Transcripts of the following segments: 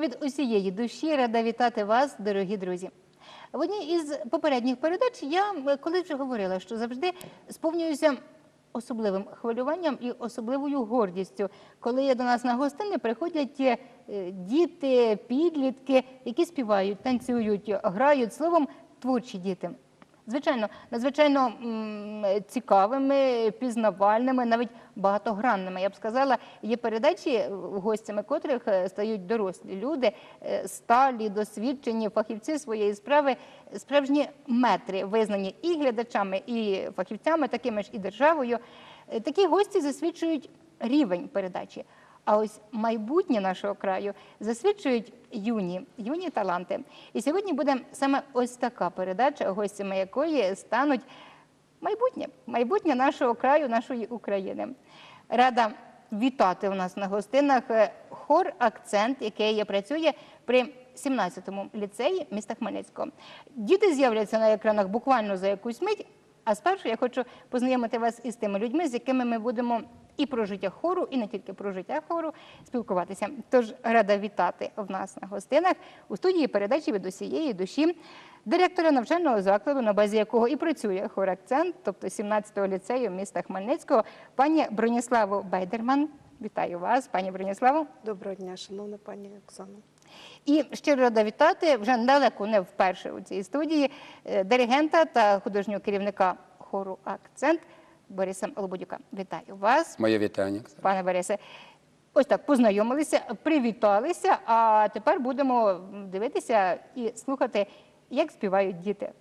Від усієї душі рада вітати вас, дорогі друзі. В одній із попередніх передач я колись вже говорила, що завжди сповнююся особливим хвилюванням і особливою гордістю, коли до нас на гостини приходять е, діти, підлітки, які співають, танцюють, грають словом творчі діти. Звичайно, надзвичайно цікавими, пізнавальними, навіть багатогранними. Я б сказала, є передачі, гостями котрих е, стають дорослі люди, е, сталі, досвідчені фахівці своєї справи, справжні метри, визнані і глядачами, і фахівцями, такими ж і державою. Е, Такі гості засвідчують рівень передачі. А ось майбутнє нашого краю засвідчують юні, юні таланти. І сьогодні буде саме ось така передача, гостями якої стануть майбутнє, майбутнє нашого краю, нашої України. Рада вітати у нас на гостинах е, хор Акцент, який працює при 17-му ліцеї міста Хмельницького. Діти з'являться на екранах буквально за якусь мить. А спершу я хочу познайомити вас із тими людьми, з якими ми будемо і про життя хору, і не тільки про життя хору спілкуватися. Тож рада вітати в нас на гостинах у студії передачі від усієї душі директора навчального закладу, на базі якого і працює хор акцент, тобто 17-го ліцею міста Хмельницького, пані Броніславу Бейдерман. Вітаю вас, пані Броніславу. Доброго дня, шановна пані Оксано. І щиро рада вітати вже недалеко, не вперше у цій студії е, диригента та художнього керівника хору Акцент Бориса Лободюка. Вітаю вас, Моє вітання. пане Борисе. Ось так познайомилися, привіталися, а тепер будемо дивитися і слухати, як співають діти.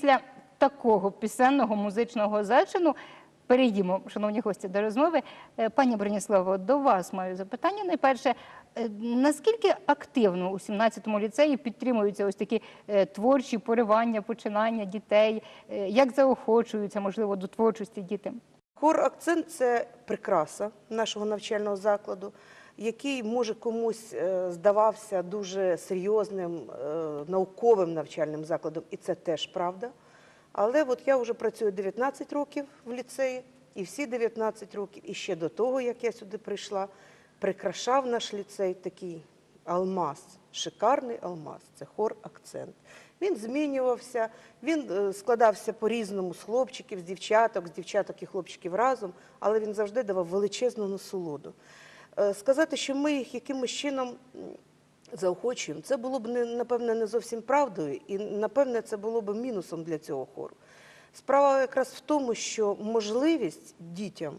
Після такого пісенного музичного зачину перейдімо, шановні гості, до розмови. Е, Пані Броніславо, до вас маю запитання. Найперше, е, наскільки активно у 17-му ліцеї підтримуються ось такі е, творчі поривання, починання дітей? Як заохочуються, можливо, до творчості діти? Хор акцент це прикраса нашого навчального закладу, який може комусь е, здавався дуже серйозним е, науковим навчальним закладом, і це теж правда. Але от я вже працюю 19 років в ліцеї, і всі 19 років, і ще до того, як я сюди прийшла, прикрашав наш ліцей такий алмаз, шикарний алмаз. Це хор акцент. Він змінювався, він е, складався по-різному з хлопчиків, з дівчаток, з дівчаток і хлопчиків разом, але він завжди давав величезну насолоду. Е, Сказати, що ми їх якимось чином заохочуємо, це було б не, напевне не зовсім правдою, і напевне це було б мінусом для цього хору. Справа якраз в тому, що можливість дітям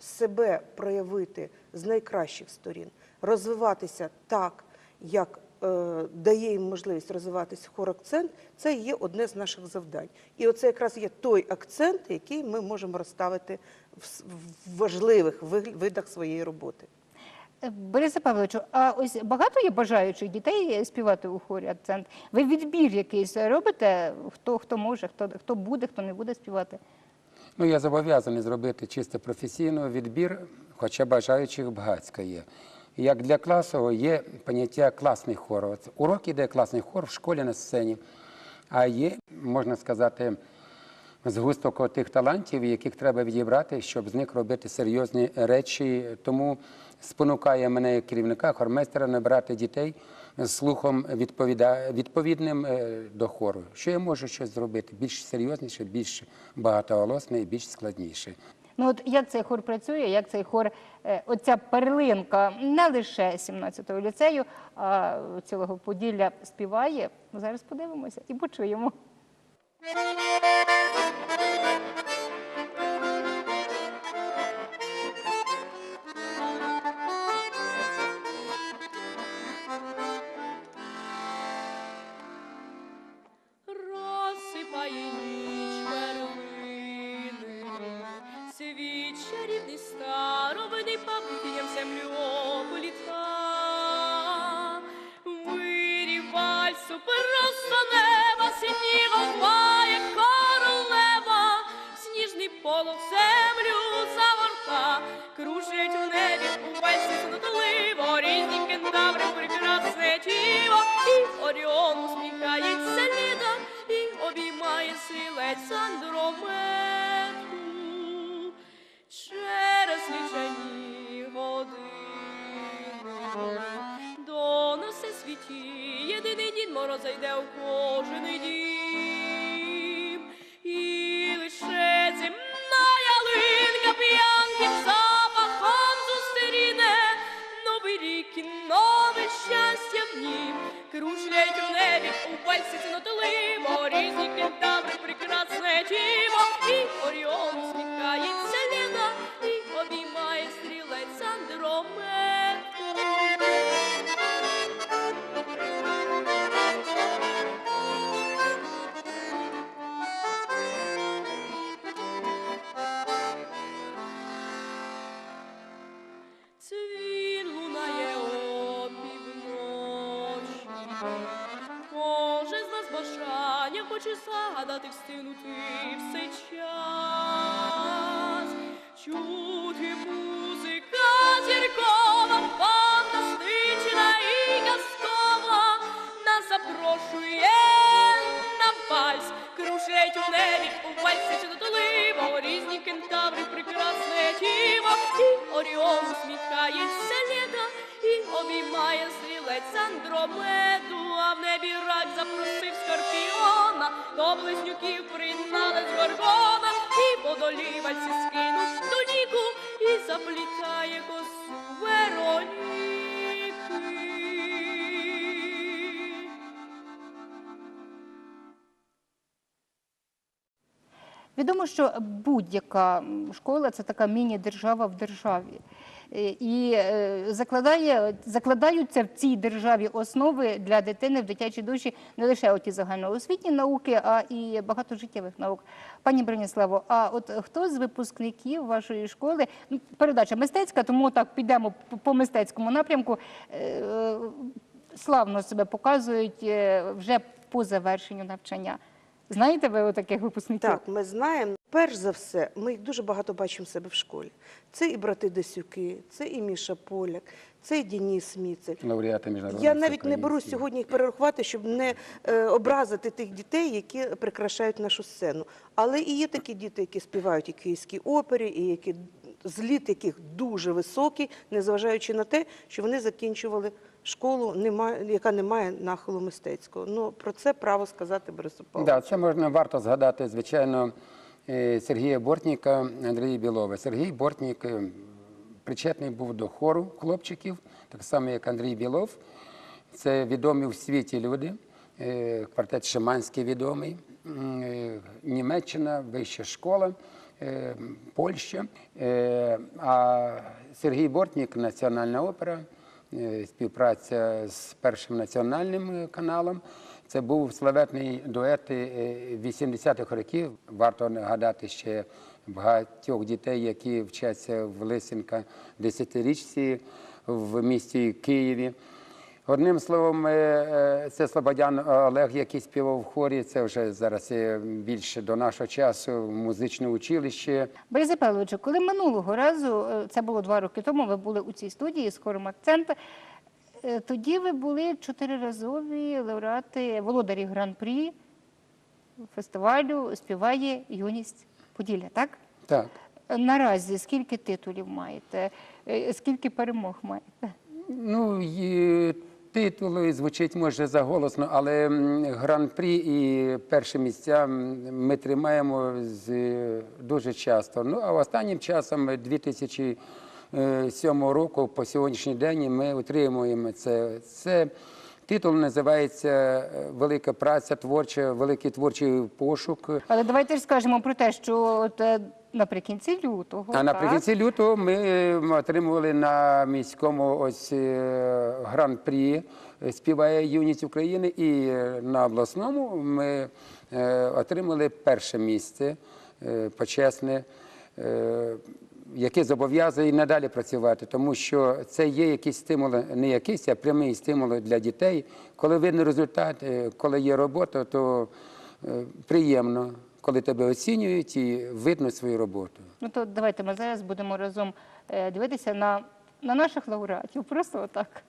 себе проявити з найкращих сторін, розвиватися так, як е, дає їм можливість розвиватися хор акцент, це є одне з наших завдань. І оце якраз є той акцент, який ми можемо розставити в, важливих видах своєї роботи. Борисе Павловичу, а ось багато є бажаючих дітей співати у хорі акцент? Ви відбір якийсь робите? Хто хто може, хто хто буде, хто не буде співати? Ну, я зобов'язаний зробити чисто професійно відбір, хоча бажаючих багацька є. Як для класу є поняття класний хор. Урок іде класний хор в школі на сцені, а є, можна сказати, згусток тих талантів, яких треба відібрати, щоб з них робити серйозні речі. Тому спонукає мене як керівника хормейстера набирати дітей з слухом відповідним е, до хору. Що я можу щось зробити більш серйозніше, більш багатоголосне і більш складніше. Ну от як цей хор працює, як цей хор, е, оця перлинка не лише 17-го ліцею, а цілого Поділля співає. Зараз подивимося і почуємо. Кентаври прекрасне тіло, і Оріон усміхається ліда, і обіймає силець Андромету. Через лічені години доноси світі, єдиний дід мороза йде у кожен дім. У пальці цінотливо, різні кентаври прекрасне тіво. І Оріон усміхається Лена, і обіймає стрілець Андромету. І Оріон усміхається літа, і обіймає стрілець Андромеду, а в небі рак запросив скорпіона, до близнюків приналець горгона, і подолівальці скинуть ліку, і заплітає косу Вероніки. Відомо, що будь-яка школа це така міні-держава в державі. Е, І е, закладаються в цій державі основи для дитини в дитячій душі не лише оті загальноосвітні науки, а і багато життєвих наук. Пані Броніславо, а от хто з випускників вашої школи, ну, передача мистецька, тому так підемо по- мистецькому напрямку, е, славно себе показують вже по завершенню навчання. Знаєте ви таких випускників? Так, ми знаємо. Перш за все, ми їх дуже багато бачимо себе в школі. Це і брати Десюки, це і Міша Поляк, це і Дініс Міцель. Лауреати міжнародних Я навіть не беру сьогодні їх перерахувати, щоб не е, образити тих дітей, які прикрашають нашу сцену. Але і є такі діти, які співають і київській опері, і які зліт яких дуже високий, незважаючи на те, що вони закінчували школу, яка не має нахилу мистецького. Ну про це право сказати Борису Павловичу. Да, це можна варто згадати, звичайно, е, Сергія Бортніка, Андрія Білова. Сергій Бортнік е, причетний був до хору хлопчиків, так само як Андрій Білов. Це відомі в світі люди. Е, Квартет Шиманський відомий, Німеччина, вища школа, Польща. А Сергій Бортнік, Національна опера, співпраця з першим національним е, каналом. Це був славетний дует е, 80-х років. Варто нагадати ще багатьох дітей, які вчаться в Лисенка 10-річці в місті Києві. Одним словом, е, е, це Слободян Олег, який співав в хорі. Це вже зараз більше до нашого часу музичне училище. Борисе Павловичу, коли минулого разу, е, це було два роки тому, ви були у цій студії з хором акцент. Тоді ви були чотириразові лауреати володарі гран-прі фестивалю Співає юність Поділля, так? Так. Наразі скільки титулів маєте? Скільки перемог маєте? Ну, і титули звучить може заголосно, але гран-прі і перші місця ми тримаємо з, е, дуже часто. Ну, а останнім часом, е, 2007 року, по сьогоднішній день, ми отримуємо це. Це титул називається е, Велика праця творча, великий творчий пошук. Але давайте ж скажемо про те, що от е, наприкінці лютого. А так, наприкінці лютого ми отримували на міському ось е, гран-прі е, співає юність України, і на обласному ми отримали перше місце почесне. Яке зобов'язує і надалі працювати, тому що це є якісь стимули, не якийсь, а прямий стимули для дітей. Коли видно результат, е, коли є робота, то е, приємно, коли тебе оцінюють і видно свою роботу. Ну то давайте ми зараз будемо разом е, дивитися на, на наших лауреатів. Просто отак.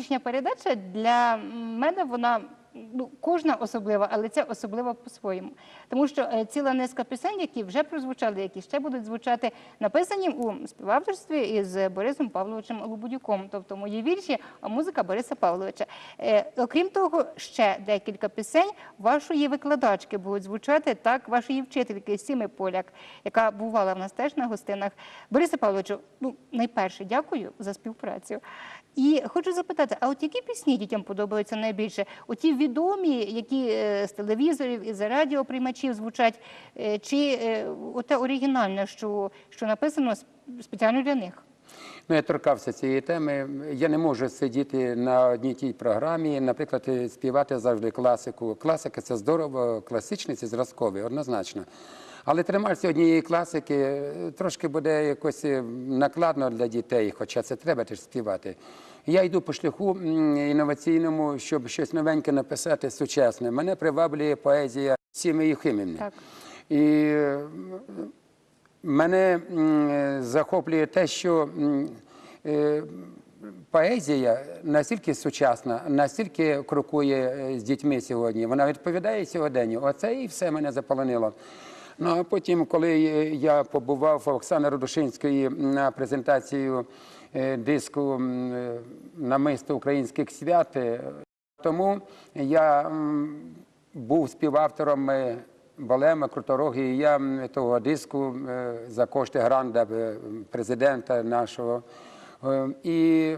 Сьогоднішня передача для мене вона ну, кожна особлива, але ця особлива по-своєму. Тому що е, ціла низка пісень, які вже прозвучали, які ще будуть звучати, написані у співавторстві із Борисом Павловичем Лобудюком, тобто мої вірші, а музика Бориса Павловича. Е, окрім того, ще декілька пісень вашої викладачки будуть звучати, так, вашої вчительки Сіми Поляк, яка бувала в нас теж на гостинах. Борисе Павловичу, ну найперше дякую за співпрацю. І хочу запитати, а от які пісні дітям подобаються найбільше? Оті відомі, які е, з телевізорів і з радіоприймачів звучать, е, чи е, оте оригінальне, що, що написано спеціально для них? Ну, я торкався цієї теми. Я не можу сидіти на одній тій програмі, наприклад, співати завжди класику. Класика це здорово, класичний це зразковий, однозначно. Але триматися однієї класики трошки буде якось е, накладно для дітей, хоча це треба теж співати. Я йду по шляху інноваційному, щоб щось новеньке написати, сучасне. Мене приваблює поезія Сіми Юхимівни. Так. І Мене захоплює те, що е, поезія настільки сучасна, настільки крокує е, з дітьми сьогодні. Вона відповідає сьогоденню. Оце і все мене заполонило. Ну а потім, коли я побував у Оксани Родушинської на презентацію е, диску е, намисто українських свят, е, тому я був співавтором Болема Крутороги, і я того диску за кошти гранда президента нашого. І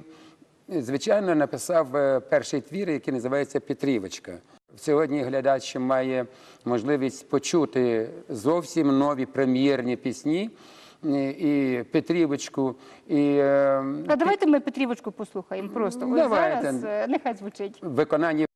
звичайно, написав перший твір, який називається Петрівочка. Сьогодні глядач має можливість почути зовсім нові прем'єрні пісні. е, І Петрівочку, і е, А давайте ми Петрівочку послухаємо просто. Ось Давайте. зараз е, нехай звучить. виконанні